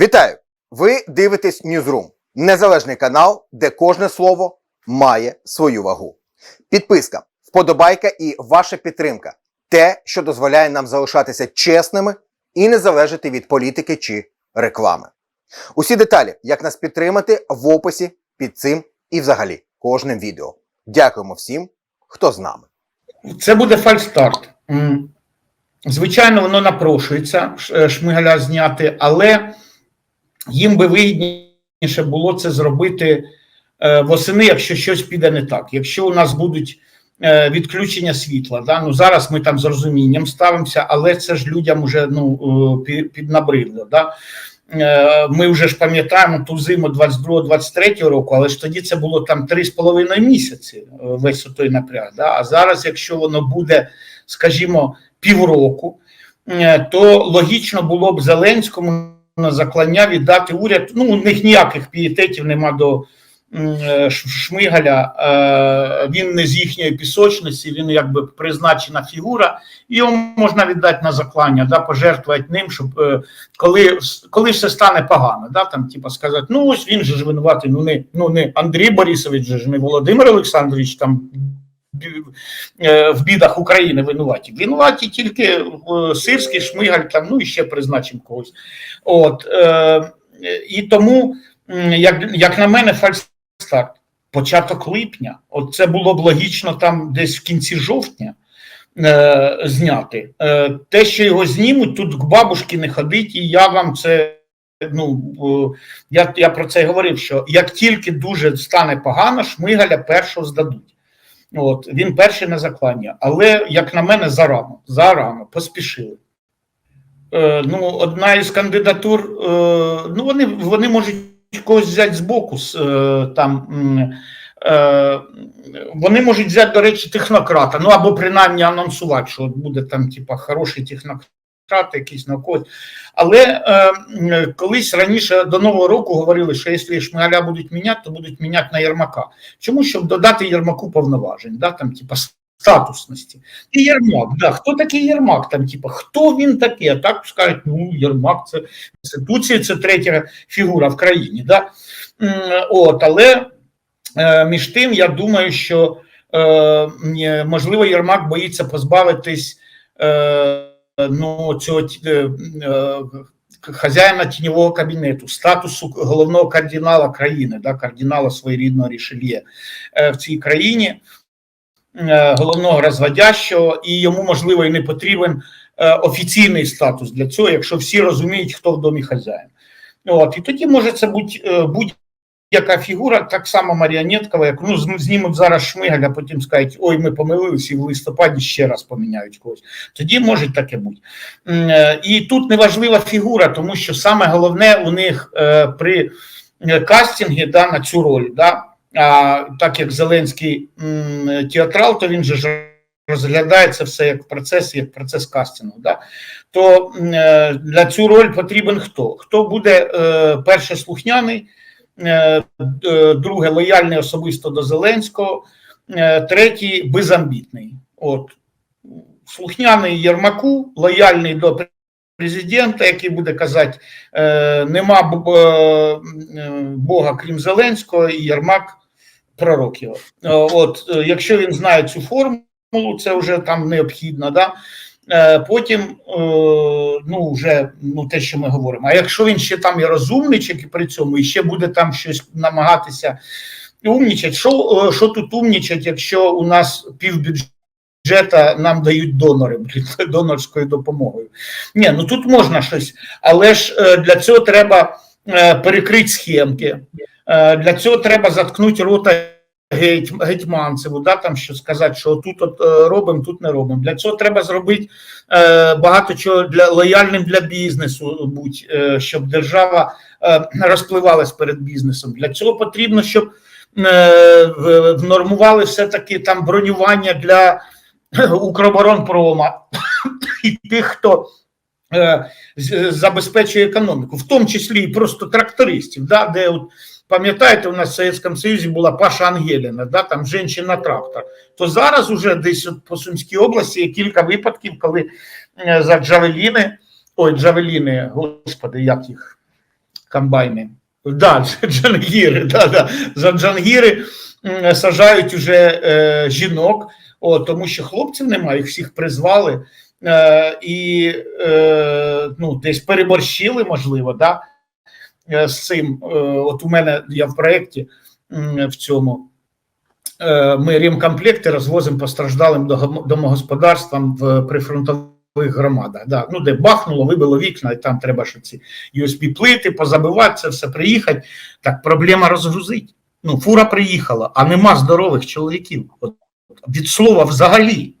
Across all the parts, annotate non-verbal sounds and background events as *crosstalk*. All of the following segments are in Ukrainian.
Вітаю! Ви дивитесь Newsroom – незалежний канал, де кожне слово має свою вагу. Підписка, вподобайка і ваша підтримка те, що дозволяє нам залишатися чесними і не залежати від політики чи реклами. Усі деталі, як нас підтримати, в описі під цим і взагалі кожним відео. Дякуємо всім, хто з нами. Це буде фальстарт. Звичайно, воно напрошується е, Шмигаля зняти, але їм би вигідніше було це зробити е, восени, якщо щось піде не так. Якщо у нас будуть е, відключення світла, да? ну зараз ми там з розумінням ставимося, але це ж людям вже ну, е, піднабридло. Да? Ми вже ж пам'ятаємо ту зиму 22-23 року, але ж тоді це було там 3,5 місяці весь той напряг. Да? А зараз, якщо воно буде, скажімо, півроку, то логічно було б Зеленському заклання віддати уряд. Ну, у них ніяких пієтетів нема до е, Шмигаля. Е, Він не з їхньої пісочниці, він якби призначена фігура, його можна віддати на заклання, да, пожертвувати ним, щоб е, коли, коли все стане погано, да, там, типу, сказати, ну ось він же ж винуватий, ну не, ну не Андрій Борисович, же ж не Володимир Олександрович там в бідах України винуваті. Винуваті тільки е, Сирський, Шмигаль, там, ну і ще призначимо когось. От, е, і тому, як, як на мене, фальстарт. Початок липня, от це було б логічно там десь в кінці жовтня е, зняти. Е, те, що його знімуть, тут к бабушки не ходить, і я вам це. Ну е, я, я про це говорив, що як тільки дуже стане погано, шмигаля першого здадуть. От він перший на заклання. Але, як на мене, зарано. Зарано, поспішили. Е, ну, одна із кандидатур, е, ну вони, вони можуть когось взяти з боку. Е, там, е, вони можуть взяти, до речі, технократа, ну або принаймні анонсувати, що буде там, типа, хороший технократ, якийсь науковець. Але е, колись раніше до Нового року говорили, що якщо Шмигаля будуть міняти, то будуть міняти на Єрмака. Чому? Щоб додати Єрмаку повноважень, да, там, типа, статусності. І Єрмак, да, хто такий Єрмак? Там, типа, хто він такий? А так скажуть, ну, Єрмак це інституція, це третя фігура в країні. Да? От, але е, між тим, я думаю, що е, можливо, Єрмак боїться позбавитись е, ну, цього е, е, хазяїна тіньового кабінету, статусу головного кардинала країни, да, кардинала своєрідного рішельє е, в цій країні, е, головного розводящого, і йому, можливо, і не потрібен е, офіційний статус для цього, якщо всі розуміють, хто в домі хазяїн. От, і тоді може це бути е, будь-яка фігура, так само маріонеткова, як ну, знімуть зараз шмигаль, а потім скажуть, ой, ми помилилися, і в листопаді ще раз поміняють когось. Тоді може таке бути. Е, І тут неважлива фігура, тому що саме головне у них е, при е, кастингі да, на цю роль, да, а, так як Зеленський театрал, то він же ж розглядає це все як процес, як процес кастингу. Да? То для цю роль потрібен хто? Хто буде е, е, е, друге лояльний особисто до Зеленського, е, третій безамбітний. От слухняний Єрмаку, лояльний до президента, який буде казати, нема Бога крім Зеленського, і Єрмак пророк його. От, якщо він знає цю формулу, це вже там необхідно. Да? Е, Потім, е, ну, вже ну, те, що ми говоримо. А якщо він ще там і розумничок і при цьому, і ще буде там щось намагатися умнічати, що, е, що тут умнічать, якщо у нас півбюджету бюджета нам дають донори *laughs* донорською допомогою. Ні, ну тут можна щось, але ж для цього треба перекрити схемки, для цього треба заткнути рота гетьманцеву, да, там що сказати, що тут от е, робимо, тут не робимо. Для цього треба зробити е, багато чого для лояльним для бізнесу, будь, е, щоб держава е, розпливалась перед бізнесом. Для цього потрібно, щоб е, внормували все-таки там бронювання для Укроборонпрома *coughs* і тих, хто е, забезпечує економіку, в тому числі і просто трактористів, да, де от пам'ятаєте, у нас в Совєтському Союзі була Паша Ангеліна, да, там жінка-трактор. То зараз уже десь от по Сумській області є кілька випадків, коли е, за джавеліни, ой, джавеліни, господи, як їх комбайни. Да, *laughs* джангіри, да, да. За джангіри сажають уже е, жінок, о, тому що хлопців немає, їх всіх призвали е, і е, ну, десь переборщили, можливо, да, з цим. Е, от у мене я в проєкті в цьому. Е, Ми ремкомплекти розвозимо постраждалим домогосподарствам в прифронтових громадах. Да. Ну, де бахнуло, вибило вікна, і там треба що ці USB-плити, позабивати це все приїхати. Так проблема розгрузить. Ну, фура приїхала, а нема здорових чоловіків. От, від слова взагалі.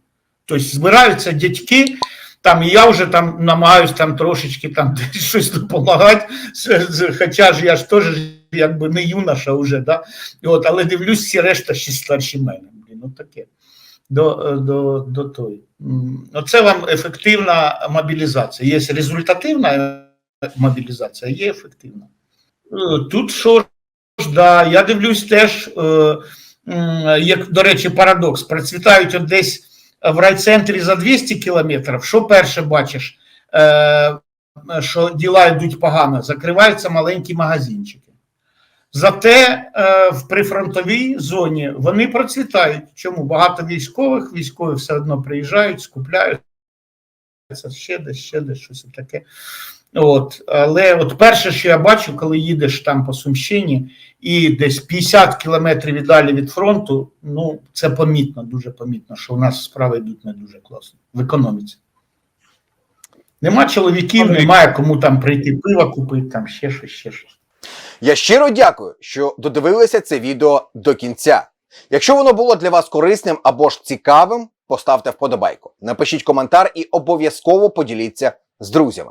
Тобто збираються дядьки, там і я вже там намагаюсь там трошечки там *laughs* щось допомагати, хоча ж я ж теж якби не юноша вже, да? І От, але дивлюсь, всі решта ще старші мене. Ну таке. До, до, до той. Оце вам ефективна мобілізація. Є результативна мобілізація, є ефективна. Е, Тут що ж, да, я дивлюсь теж, е, як, до речі, парадокс. Процвітають от десь в райцентрі за 200 кілометрів. Що перше бачиш? Е, що діла йдуть погано, закриваються маленькі магазинчики. Зате е, в прифронтовій зоні вони процвітають. Чому? Багато військових, військові все одно приїжджають, скупляються ще десь, ще десь щось таке. От, але от перше, що я бачу, коли їдеш там по Сумщині і десь 50 кілометрів і далі від фронту, ну це помітно, дуже помітно, що у нас справи йдуть не дуже класно в економіці. Нема чоловіків, немає кому там прийти пива купити, там ще щось, ще щось. Я щиро дякую, що додивилися це відео до кінця. Якщо воно було для вас корисним або ж цікавим, поставте вподобайку, напишіть коментар і обов'язково поділіться з друзями.